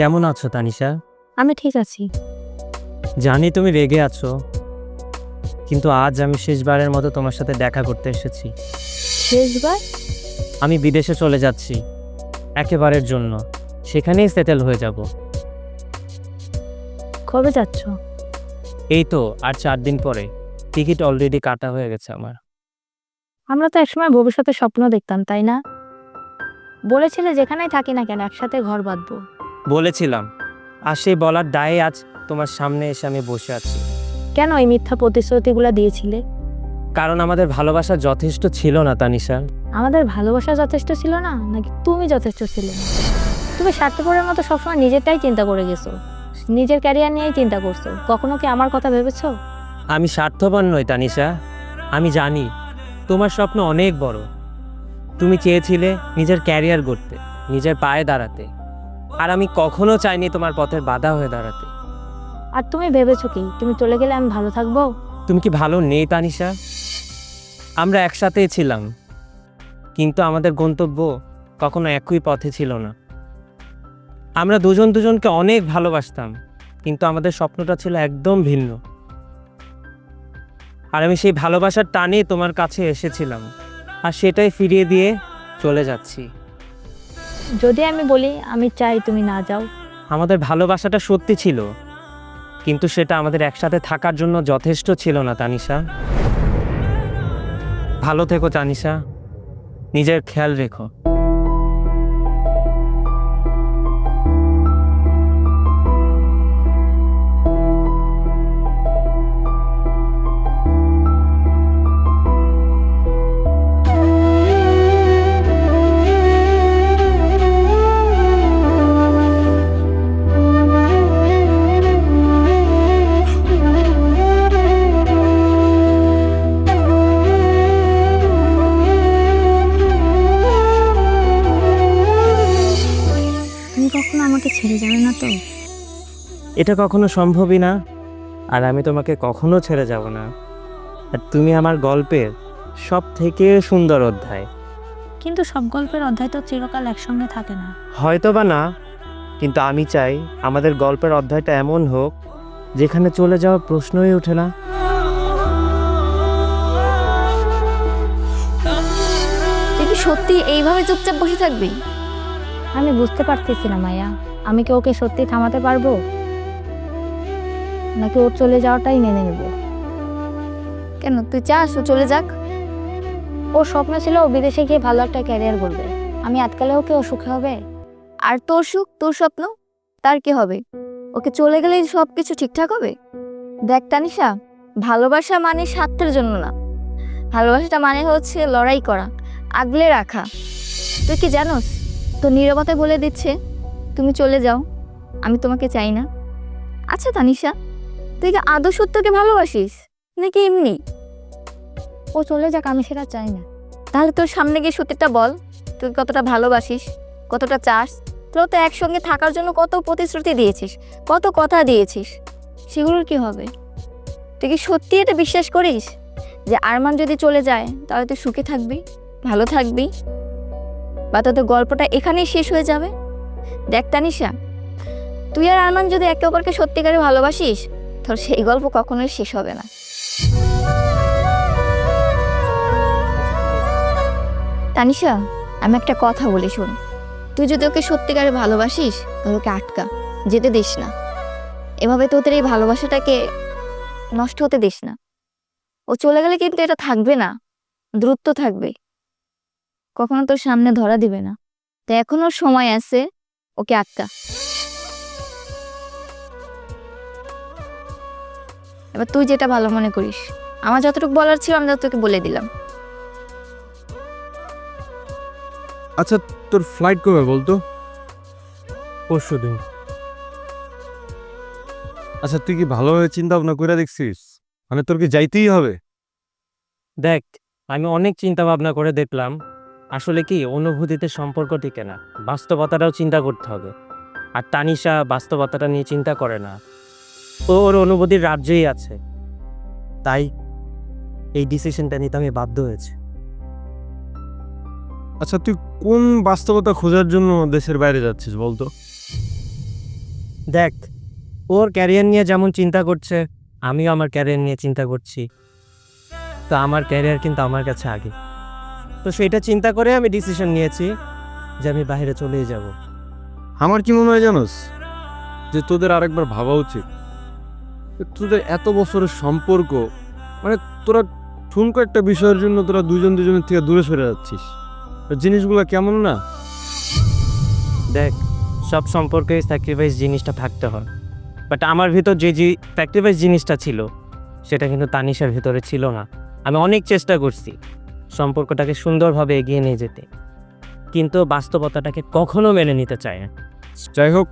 কেমন আছো তানিশা? আমি ঠিক আছি। জানি তুমি রেগে আছো কিন্তু আজ আমি শেষবারের মতো তোমার সাথে দেখা করতে এসেছি। শেষবার? আমি বিদেশে চলে যাচ্ছি একেবারের জন্য। সেখানেই সেটেল হয়ে যাব। কবে যাচ্ছ? এই তো আর চার দিন পরে। টিকিট অলরেডি কাটা হয়ে গেছে আমার। আমরা তো একসময় ভবিষ্যতে স্বপ্ন দেখতাম তাই না? বলেছিলে যেখানেই থাকি না কেন একসাথে ঘর বাঁধবো। বলেছিলাম আর সেই বলার দায়ে আজ তোমার সামনে এসে আমি বসে আছি। কেন এই মিথ্যা প্রতিশ্রুতিগুলো দিয়েছিলে? কারণ আমাদের ভালোবাসা যথেষ্ট ছিল না তানিশা। আমাদের ভালোবাসা যথেষ্ট ছিল না নাকি তুমি যথেষ্ট ছিলে? না তুমি স্বার্থপরের মতো সবসময় নিজেরটাই চিন্তা করে গেছো। নিজের ক্যারিয়ার নিয়েই চিন্তা করছ। কখনো কি আমার কথা ভেবেছো? আমি স্বার্থবান নই তানিশা। আমি জানি তোমার স্বপ্ন অনেক বড়। তুমি চেয়েছিলে নিজের ক্যারিয়ার গড়তে নিজের পায়ে দাঁড়াতে। আর আমি কখনো চাইনি তোমার পথের বাধা হয়ে দাঁড়াতে। আর তুমি ভেবেছো কি? তুমি চলে গেলে আমি ভালো থাকব? তুমি কি ভালো নেই তানিশা? আমরা একসাথেই ছিলাম কিন্তু আমাদের গন্তব্য কখনো একই পথে ছিল না। আমরা দুজন দুজনকে অনেক ভালোবাসতাম কিন্তু আমাদের স্বপ্নটা ছিল একদম ভিন্ন। আর আমি সেই ভালোবাসার টানে তোমার কাছে এসেছিলাম আর সেটাই ফিরিয়ে দিয়ে চলে যাচ্ছি। যদি আমি বলি, আমি চাই তুমি না যাও। আমাদের ভালোবাসাটা সত্যি ছিল, কিন্তু সেটা আমাদের একসাথে থাকার জন্য যথেষ্ট ছিল না, তানিশা। ভালো থেকো, তানিশা। নিজের খেয়াল রেখো। আমাকে ছেড়ে যাবে না তো? এটা কখনো সম্ভবই না আর আমি তোমাকে কখনো ছেড়ে যাব না। আর তুমি আমার গল্পের সব থেকে সুন্দর অধ্যায়। কিন্তু সব গল্পের অধ্যায় তো চিরকাল একসঙ্গে থাকে না। হয়তো বা না কিন্তু আমি চাই আমাদের গল্পের অধ্যায়টা এমন হোক যেখানে চলে যাওয়ার প্রশ্নই ওঠে না। তুই কি সত্যি এইভাবে চুপচাপ বসে থাকবি? আমি বুঝতে পারতেছি না মায়া আমি কি ওকে সত্যি থামাতে পারব? নাকি ওর চলে যাওয়াটাই মেনে নেব? কেন? তুই চাস ও চলে যাক? ওর স্বপ্ন ছিল ও বিদেশে গিয়ে ভালো একটা ক্যারিয়ার করবে। আমি আটকালেও ওকে ও সুখে হবে? আর তোর সুখ? তোর স্বপ্ন? তার কি হবে? ওকে চলে গেলেই সব কিছু ঠিকঠাক হবে? দেখ তানিশা ভালোবাসা মানে স্বার্থের জন্য না। ভালোবাসাটা মানে হচ্ছে লড়াই করা আগলে রাখা। তুই কি জানোস? তো নীরবতায় বলে দিচ্ছে, তুমি চলে যাও, আমি তোমাকে চাই না। আচ্ছা তানিশা, তুই কি আদৌ সত্যকে ভালোবাসিস? নাকি এমনি? ও চলে যাক, আমি সেটা চাই না। তাহলে তোর সামনে গিয়ে সত্যিটা বল, তুই কতটা ভালোবাসিস, কতটা চাস? তোর তো একসঙ্গে থাকার জন্য কত প্রতিশ্রুতি দিয়েছিস, কত কথা দিয়েছিস, সেগুলোর কি হবে? তুই কি সত্যি এটা বিশ্বাস করিস? যে আরমান যদি চলে যায়, তাহলে তুই সুখে থাকবি, ভালো থাকবি। বা তোদের গল্পটা এখানেই শেষ হয়ে যাবে? দেখ, তানিশা, তুই আর আরমান যদি একে অপরকে সত্যিকারে ভালোবাসিস, তোর সেই গল্প কখনোই শেষ হবে না। তানিশা, আমি একটা কথা বলি শোন। তুই যদি ওকে সত্যিকারে ভালোবাসিস, তাহলে ওকে আটকা, যেতে দিস না। এভাবে তোদের এই ভালোবাসাটাকে নষ্ট হতে দিস না। ও চলে গেলে কিন্তু এটা থাকবে না দ্রুত থাকবে। কখনো তোর সামনে ধরা দিবে না। তো এখনও সময় আছে। ওকে আটকা এবার তুই যেটা ভালো মনে করিস। আমার যতটুকু বলার ছিল আমি তোকে বলে দিলাম। আচ্ছা তোর ফ্লাইট কবে বলতো? পরশু দিন। আচ্ছা তুই কি ভালোভাবে চিন্তা ভাবনা করে দেখছিস? মানে তোর কি যাইতেই হবে? দেখ আমি অনেক চিন্তা ভাবনা করে দেখলাম। আসলে কি অনুভূতিতে সম্পর্ক টিকে না বাস্তবতাটাও চিন্তা করতে হবে। আর তানিশা বাস্তবতাটা নিয়ে চিন্তা করে না। ওর অনুভূতির রাজ্যেই আছে। তাই এই ডিসিশনটা নিতে আমি বাধ্য হয়েছি। আচ্ছা তুই কোন বাস্তবতা খোঁজার জন্য দেশের বাইরে যাচ্ছিস বলতো? দেখ ওর ক্যারিয়ার নিয়ে যেমন চিন্তা করছে আমিও আমার ক্যারিয়ার নিয়ে চিন্তা করছি। তো আমার ক্যারিয়ার কিন্তু আমার কাছে আগে। তো সেটা চিন্তা করে আমি ডিসিশন নিয়েছি যে আমি বাইরে চলেই যাব। আমার কি মনে হয় জানোস? যে তোদের আরেকবার ভাবা উচিত। তোদের এত বছরের সম্পর্ক মানে তোরা ঠুনকো একটা বিষয়ের জন্য তোরা দুজন দুজনের থেকে দূরে সরে যাচ্ছিস। তো জিনিসগুলো কেমন না? দেখ সব সম্পর্কে স্যাক্রিফাইস জিনিসটা থাকতে হয়। বাট আমার ভিতর যে যে স্যাক্রিফাইস জিনিসটা ছিল সেটা কিন্তু তানিশার ভিতরে ছিল না। আমি অনেক চেষ্টা করছি। সম্পর্কটাকে সুন্দরভাবে এগিয়ে নিয়ে যেতে। কিন্তু বাস্তবতাটাকে কখনো মেনে নিতে চায় না। যাই হোক,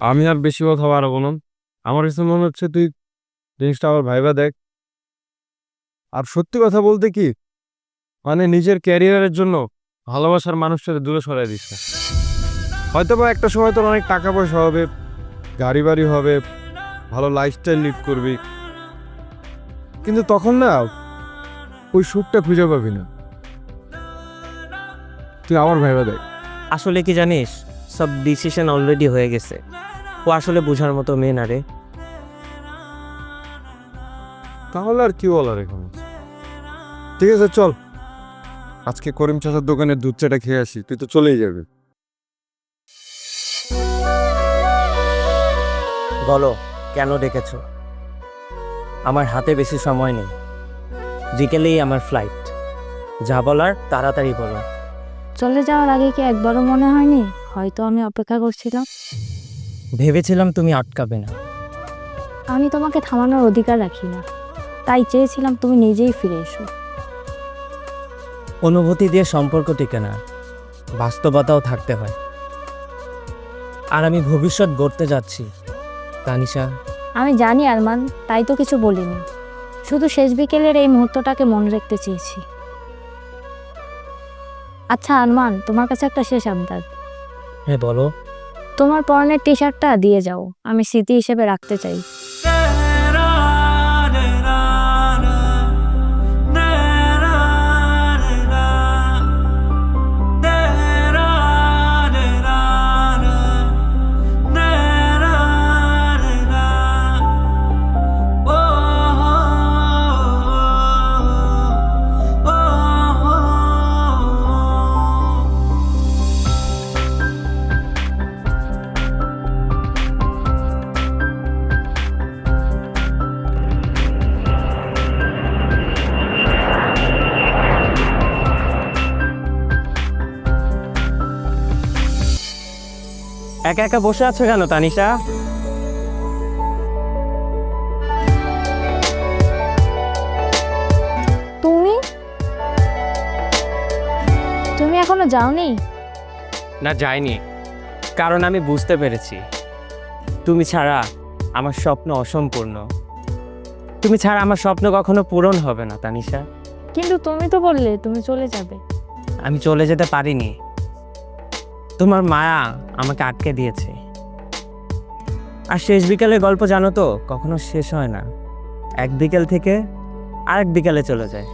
আমি আর বেশি কথা বাড়াবো না। আমার কাছে মনে হচ্ছে তুই জিনিসটা আবার ভাইবা দেখ। আর সত্যি কথা বলতে কি মানে নিজের ক্যারিয়ারের জন্য ভালোবাসার মানুষটাকে দূরে সরাই না। হয়তো বা একটা সময় তোর অনেক টাকা পয়সা হবে, গাড়ি বাড়ি হবে, ভালো লাইফস্টাইল লিড করবি। কিন্তু তখন না ওই সুখটা খুঁজে পাবি না। তুই আমার ভাইবা দেখ। আসলে কি জানিস সব ডিসিশন অলরেডি হয়ে গেছে। ও আসলে বোঝার মতো মেয়ে না রে। তাহলে আর কি বলার এখন? ঠিক আছে চল। আজকে করিম চাচার দোকানের দুধ চাটা খেয়ে আসি তুই তো চলেই যাবি। বলো কেন ডেকেছ? আমার হাতে বেশি সময় নেই। বিকেলেই আমার ফ্লাইট যা বলার তাড়াতাড়ি বলো। চলে যাওয়ার আগে কি একবারও মনে হয়নি? হয়তো আমি অপেক্ষা করছিলাম। ভেবেছিলাম তুমি আটকাবে না। আমি তোমাকে থামানোর অধিকার রাখি না। তাই চেয়েছিলাম তুমি নিজেই ফিরে এসো। অনুভূতি দিয়ে সম্পর্ক টিকে না। বাস্তবতাও থাকতে হয়। আর আমি ভবিষ্যৎ গড়তে যাচ্ছি। তানিশা। আমি জানি আরমান তাই তো কিছু বলিনি। শুধু শেষ বিকেলের এই মুহূর্তটাকে মনে রাখতে চেয়েছি। আচ্ছা আরমান তোমার কাছে একটা শেষ আবদার। হ্যাঁ বলো। তোমার পরনের টি শার্টটা দিয়ে যাও আমি স্মৃতি হিসেবে রাখতে চাই। একা একা বসে আছো কেন তানিশা? তুমি? তুমি এখনও যাওনি? না যাইনি। কারণ আমি বুঝতে পেরেছি। তুমি ছাড়া আমার স্বপ্ন অসম্পূর্ণ। তুমি ছাড়া আমার স্বপ্ন কখনো পূরণ হবে না তানিশা। কিন্তু তুমি তো বললে তুমি চলে যাবে। আমি চলে যেতে পারিনি। তোমার মায়া আমাকে আটকে দিয়েছে। আর শেষ বিকেলের গল্প জানো তো, কখনো শেষ হয় না। এক বিকেল থেকে আরেক বিকেলে চলে যায়।